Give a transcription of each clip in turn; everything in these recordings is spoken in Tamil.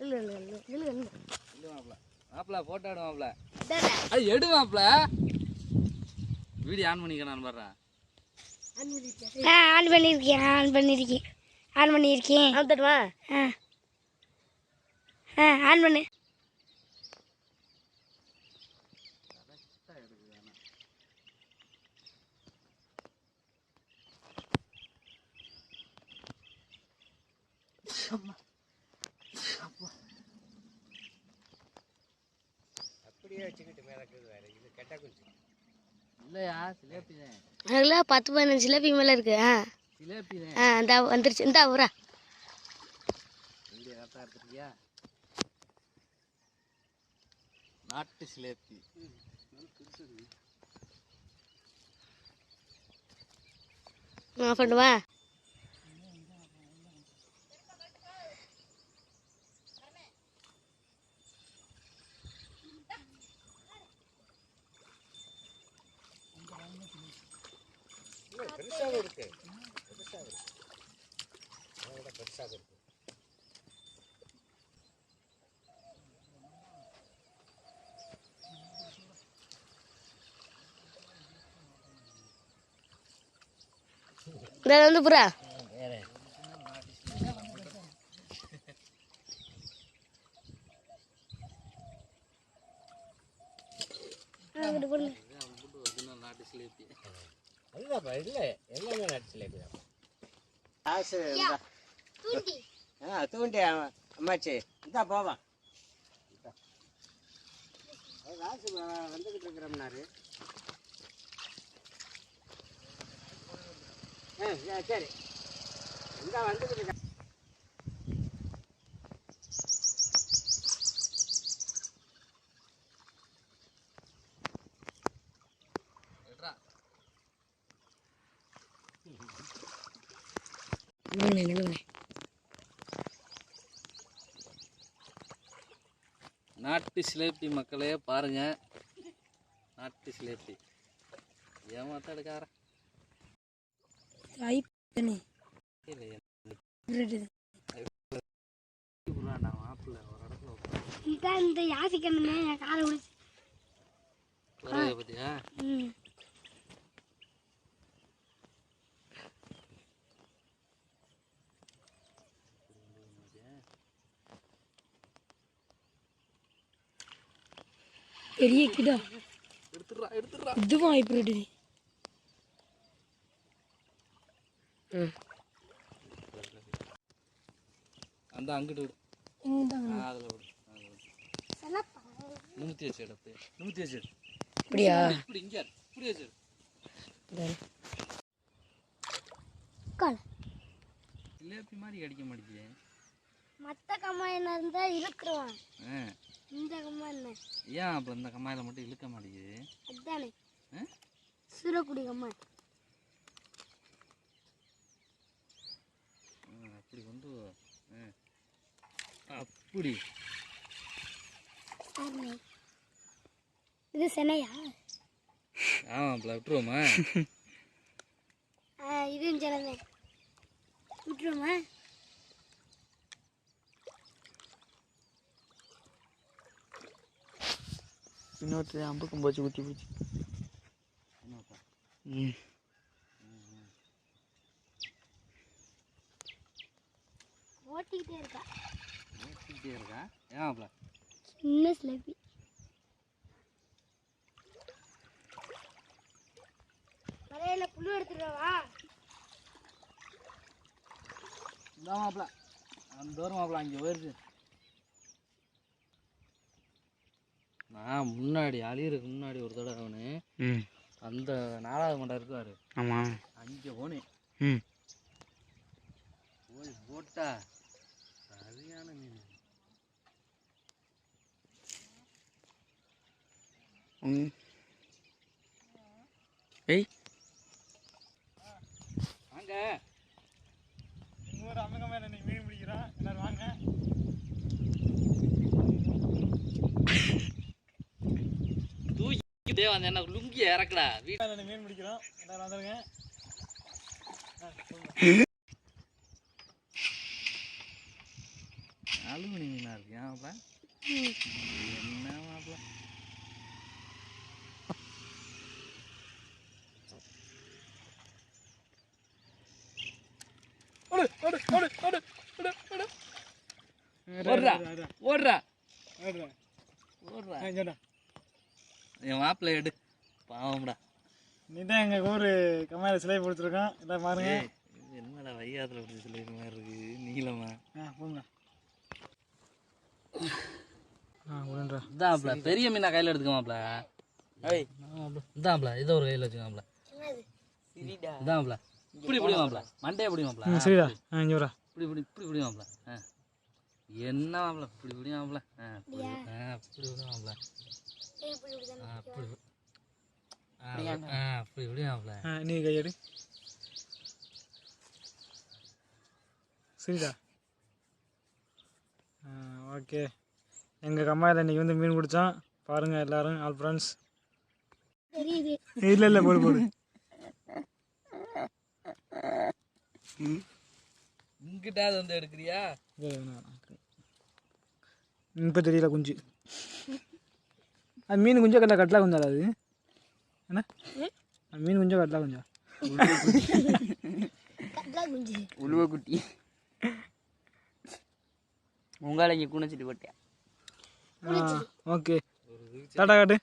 இல்லை இல்லை இல்லை இல்லை இல்லை. எடு மாப்ள மாப்ள போட்டோ எடு அது எடு வீடியோ ஆன் பண்ணிக்க நான் ஆ ஆன் பண்ணியிருக்கேன் ஆன் பண்ணியிருக்கேன் ஆன் பண்ணியிருக்கேன் ஆன் தட்டுமா? ஆ. ஆ ஆன் பண்ணு. இல்லையா சிலேபி தான் அதில் பத்து பதினஞ்சு ஜிலேபி மேலே இருக்கு. ஆ. சிலேபி இந்தா வந்துருச்சு. இந்தா ஊரா வீடியோ கரெக்டாக எடுத்துருக்கியா நாட்டு சிலேபி நான் பண்ணுவா இந்த வந்து புறா ஒரிஜினல் நாட்டு சிலேபி இல்லைப்பா இல்லை எல்லாமே நாட்டு சிலேபி தான் காசு இந்தா. ஆ தூண்டி அம்மா- அம்மாச்சி. இந்தா போவா. காசு வந்துக்கிட்டு இருக்கிறோம்னாரு ஆ சரி, சரி. இந்தா வந்துக்கிட்டு நாட்டு சிலேபி மக்களே பாருங்க. நாட்டு சிலேபி. ஏமாத்த எடுக்கார மாப்பிள்ள ஒரு இடத்துல உட்கார்ந்து. இதான் இந்த யாசிக்கணுமே என் காலை விடுச்சு பத்தியா? பெரிய கிடா. இதுவும் ஹைப்ரிட் அந்த அங்கிட்டு விடு. அதுல விடு. நிமித்தி வச்சு எடுத்து நிமித்தி வச்சு எடு. அப்படியா? இப்படி இங்க. இப்படி வச்சு சிலேபி மாதிரி அடிக்க மாட்டேங்குது மற்ற கம்மாயினா இருந்தால் இழுத்துருவான். ஆ. இந்த கம்மா என்ன? ஏன் அப்போ இந்த கம்மாயில மட்டும் இழுக்க மாட்டேங்குது? அதுதானே ஆ? சூரக்குடி கம்மா. ஆ, அப்படி கொண்டு. அப்படி. இது சென்னையா ஆமாம் விட்டுருவோமா? ஆ இதுவும் சென்னை விட்டுருமா இன்னொருத்தர் அம்புக்கும் போச்சு குத்தி பிடிச்சி ம் ஓட்டிக்கிட்டே இருக்கா ஓட்டிக்கிட்டே இருக்கா ஏன் சின்ன சிலேபி வரையில புழு எடுத்துருவா இந்த மாப்பிள அந்த தூரம் மாப்பிள அங்கே வருது நான் முன்னாடி அழியறதுக்கு முன்னாடி ஒரு தடவை அவனு ம். அந்த நாலாவது மண்டை இருக்காரு ஆமாம் அங்கே போனேன். ம். போய் போட்டா சரியான மீன். ம் ஏய். வாங்க. இன்னொரு நீ மீன் பிடிக்கிறான் எல்லாரும் வாங்க. தூக்கிட்டே வந்து என்ன லுங்கி இறக்குடா. வீட்டு மேலே மீன் பிடிக்கிறோம். எல்லாரும் வந்துருங்க. அலுமினி மீன் மீனா இருக்கு. ஏன் மாப்பிள? என்ன மாப்பிள? ஓடுறா ஓடுறா. ஓடுறா. என் மாப்பிள்ளை எடு. பாவம்டா. நீ தான் எங்கள் ஊர் கம்மாயில் சிலை பிடிச்சிருக்கோம் எல்லாம் பாருங்க. என்னடா வையாத்துல பிடிச்ச சிலை மாதிரி இருக்கு? நீளமா ஆ போங்க இதான்ப்ல பெரிய மீனா கையில எடுத்துக்கமாப்ல இதான்ப்ல இதை ஒரு கையில வச்சுக்கோம்ல இதான்ப்ல இப்படி மாப்ள மண்டையை ம் சரிடா. இங்கே வரா இப்படி இப்படி இப்படி மாப்ள ஆ. என்ன மாப்ள இப்படி மாப்ள ஆ இப்படி ஆ இப்படி நீ கையெடு சரிடா ஓகே எங்கள் கம்மாயில் இன்னைக்கு வந்து மீன் பிடிச்சோம் பாருங்கள் எல்லாரும் ஆல் ஃப்ரெண்ட்ஸ் இல்லை இல்லை போடு போடு இங்கிட்டாவது வந்து எடுக்கிறியா இப்போ தெரியல குஞ்சு அது மீன் குஞ்சா கட்டல கட்டலா குஞ்சா அது? என்ன? மீன் குஞ்சா கட்டலா குஞ்சா? கட்லா குஞ்சு. உழுவக்குட்டி. உங்காலைக்கு குணிச்சிட்டு போட்டேன் ஆ ஓகே. டாட்டா காட்டு.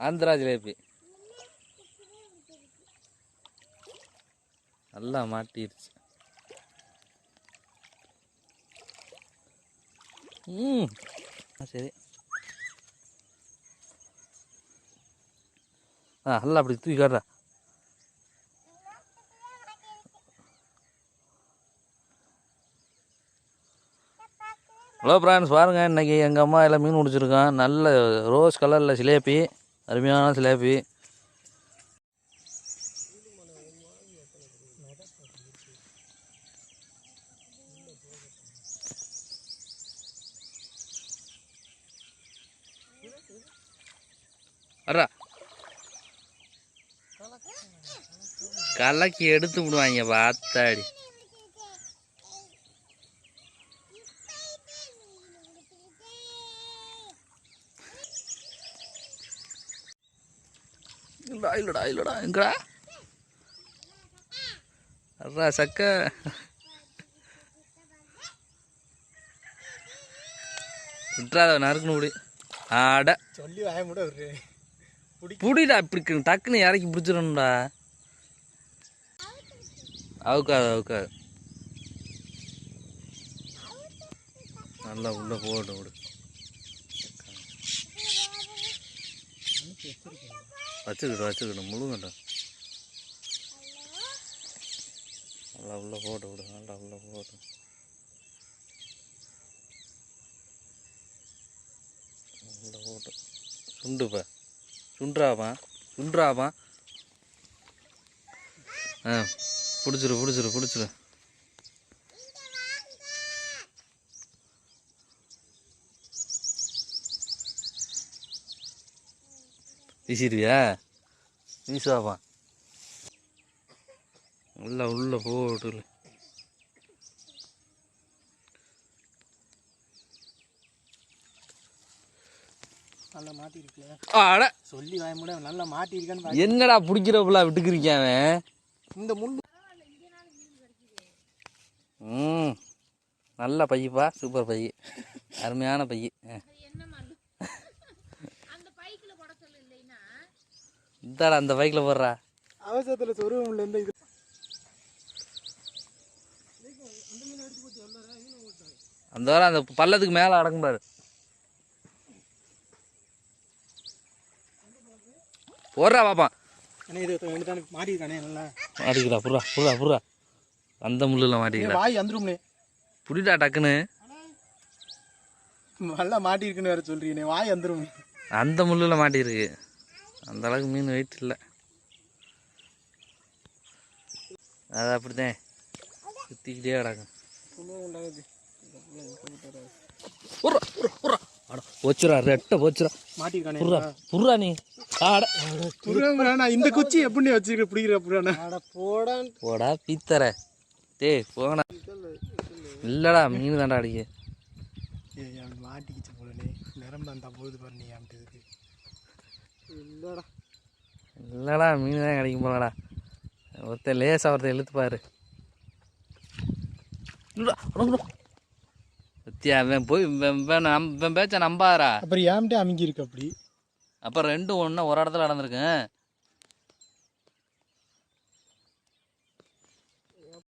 ஆந்திரா ஜிலேபி நல்லா மாட்டிருச்சு ம். ஆ, சரி. ஆ நல்லா அப்படி தூக்கி காட்டுறா. ஹலோ ஃப்ரெண்ட்ஸ் பாருங்கள் இன்றைக்கி எங்கள் அம்மா எல்லாம் மீன் பிடிச்சிருக்கான். நல்ல ரோஸ் கலரில் சிலேபி அருமையான சிலேபி வர்றா கலக்கி எடுத்து விடுவாங்க பார்த்தாடி இல்லடா இல்லடா இல்லடா எங்கடா? அட்ரா சக்க. விட்றாத நறுக்குன்னு விடு ஆட. சொல்லி வாய முட புடிடா இப்படி டக்குன்னு இறக்கி பிடிச்சிடணும்டா. அவுக்காது அவுக்காது. நல்லா உள்ள போட்டு விடு. வச்சுக்கிட்டு வச்சுக்கிட்டு முழுங்கட்டும். நல்லா உள்ள போட்டு விடு. நல்லா உள்ள போட்டு உள்ள போட்டு சுண்டுப்பா சுன்றாப்பா சுன்றாப்பா ஆ பிடிச்சிரு பிடிச்சிரு பிடிச்சிரு. வீசிடுவியா? வீசுவாப்பா உள்ள உள்ள போட்டு நல்லா சொல்லி நல்லா மாட்டிருக்கான்னு என்னடா பிடிக்கிறப்பல விட்டுக்கிறீங்க அவன்? இந்த முள் ம். நல்ல பையப்பா சூப்பர் பைய. அருமையான பைய. இந்தாடா அந்த பைக்கில் போடுறா. அவசரத்தில் சொருவம் உள்ள இந்த இது. அந்த வாரம் அந்த பள்ளத்துக்கு மேலே அடக்கும் போடுறா பாப்பான் மாட்டிக்கிறா புறா புறா புறா அந்த முள்ளில் மாட்டிக்கிறா வாய் வந்துரும்னே புடிடா டக்குன்னு. நல்லா மாட்டிருக்குன்னு வேற சொல்றீங்க வாய் வந்துரும் அந்த முள்ளில் மாட்டியிருக்கு. அந்த அளவுக்கு மீன் வெயிட் இல்லை. அது அப்படித்தான் சுற்றிக்கிட்டே கிடக்கும். போச்சுடா ரெட்டை போச்சுடா. மாட்டிருக்கானே புர்ரா புர்ரா நீ. இந்த குச்சி எப்படி வச்சிருக்க பிடிக்கிற புறானா போடான். போடா பீத்தர. டேய் போங்கடா. இல்லடா மீன் தான்டா அடிக்க. மாட்டிக்கிச்சு போலனே நிரம்ப அந்த போகுது பாரு நீ அவன்ட்டு இல்லடா. இல்லடா மீன் தான் கிடைக்கும் போலடா ஒருத்தன் லேசா ஒருத்தன் இழுத்து பாரு. அவன் போய் பேச்ச நம்பாரா அப்புறம் ஏன்ட்டே அமைங்கி இருக்கு அப்படி? அப்போ ரெண்டும் ஒன்றா ஒரு இடத்துல நடந்திருக்கேன்